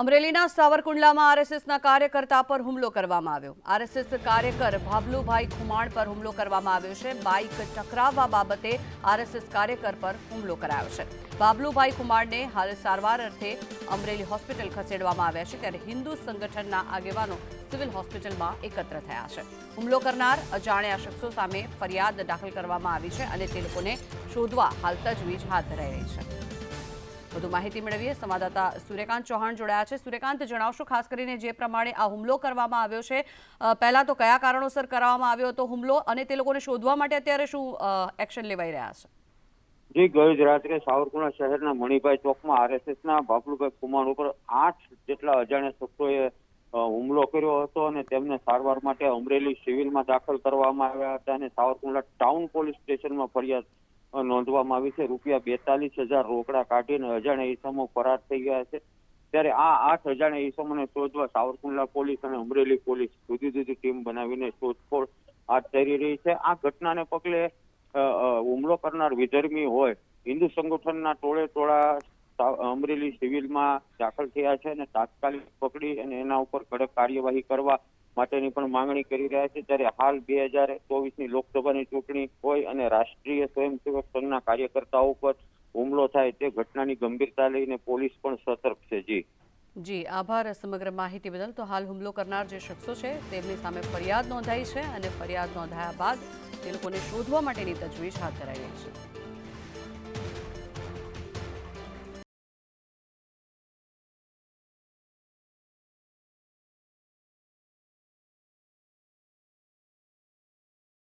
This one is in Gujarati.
અમરેલીના સાવરકુંડલામાં આરએસએસના કાર્યકર્તા પર હુમલો કરવામાં આવ્યો. આરએસએસ કાર્યકર ભાબલુભાઈ ખુમાણ પર હુમલો કરવામાં આવ્યો છે. બાઇક ટકરાવવા બાબતે આરએસએસ કાર્યકર પર હુમલો કરાયો છે. બાબલુભાઈ કુમારને હાલ સારવાર અર્થે અમરેલી હોસ્પિટલ ખસેડવામાં આવ્યા છે, ત્યારે હિન્દુ સંગઠનના આગેવાનો સિવિલ હોસ્પિટલમાં એકત્ર થયા છે. હુમલો કરનાર અજાણ્યા શખ્સો સામે ફરિયાદ દાખલ કરવામાં આવી છે અને તે લોકોને શોધવા હાલ તજવીજ હાથ ધરાઈ રહી છે. વધુ માહિતી મેળવીએ. સંવાદદાતા સૂર્યકાંત ચૌહાણ જોડાયા છે. સૂર્યકાંત, જણાવશો, ખાસ કરીને જે પ્રમાણે આ હુમલો કરવામાં આવ્યો છે પહેલા તો કયા કારણોસર કરવામાં આવ્યો હતો હુમલો અને તે લોકોને શોધવા માટે અત્યારે શું એક્શન લેવાઈ રહ્યા છે? જી, ગઈ રાત્રે સાવરકુંડલા શહેરના મણિભાઈ ચોકમાં આરએસએસના બાપલુભાઈ કુમાર ઉપર આઠ જેટલા અજાણ્યા શખ્સોએ હુમલો કર્યો હતો અને તેમને સારવાર માટે અમરેલી સિવિલમાં દાખલ કરવામાં આવ્યા હતા અને સાવરકુંડલા ટાઉન પોલીસ સ્ટેશનમાં ફરિયાદ નોંધવામાં આવી છે. રૂપિયા બેતાલીસ હજાર રોકડા કાઢીને અજાણ્યા ઈસમો ફરાર થઈ ગયા છે. ત્યારે આ આઠ અજાણ્યા ઈસમોને શોધવા સાવરકુંડલા પોલીસ અને અમરેલી પોલીસ જુદી જુદી ટીમ બનાવીને શોધખોળ હાથ ધરી રહી છે. આ ઘટનાને પગલે હુમલો કરનાર વિધર્મી હોય, હિન્દુ સંગઠનના ટોળે ટોળા અમરેલી સિવિલમાં દાખલ થયા છે અને તાત્કાલિક પકડી અને એના ઉપર કડક કાર્યવાહી કરવા માટેની પણ માંગણી કરી રહ્યા છે. ત્યારે હાલ બે હજાર ચોવીસની લોકસભાની ચૂંટણી હોય અને રાષ્ટ્રીય સ્વયંસેવક સંઘના કાર્યકર્તાઓ પર હુમલો થાય તે ઘટનાની ગંભીરતા લઈને પોલીસ પણ સતર્ક છે. જી. જી, આભાર સમગ્ર માહિતી બદલ. તો હાલ હુમલો કરનાર જે શખ્સો છે, તેમની સામે ફરિયાદ નોંધાઈ છે અને ફરિયાદ નોંધાયા બાદ તે લોકોને શોધવા માટેની તજવીજ હાથ ધરાઈ છે.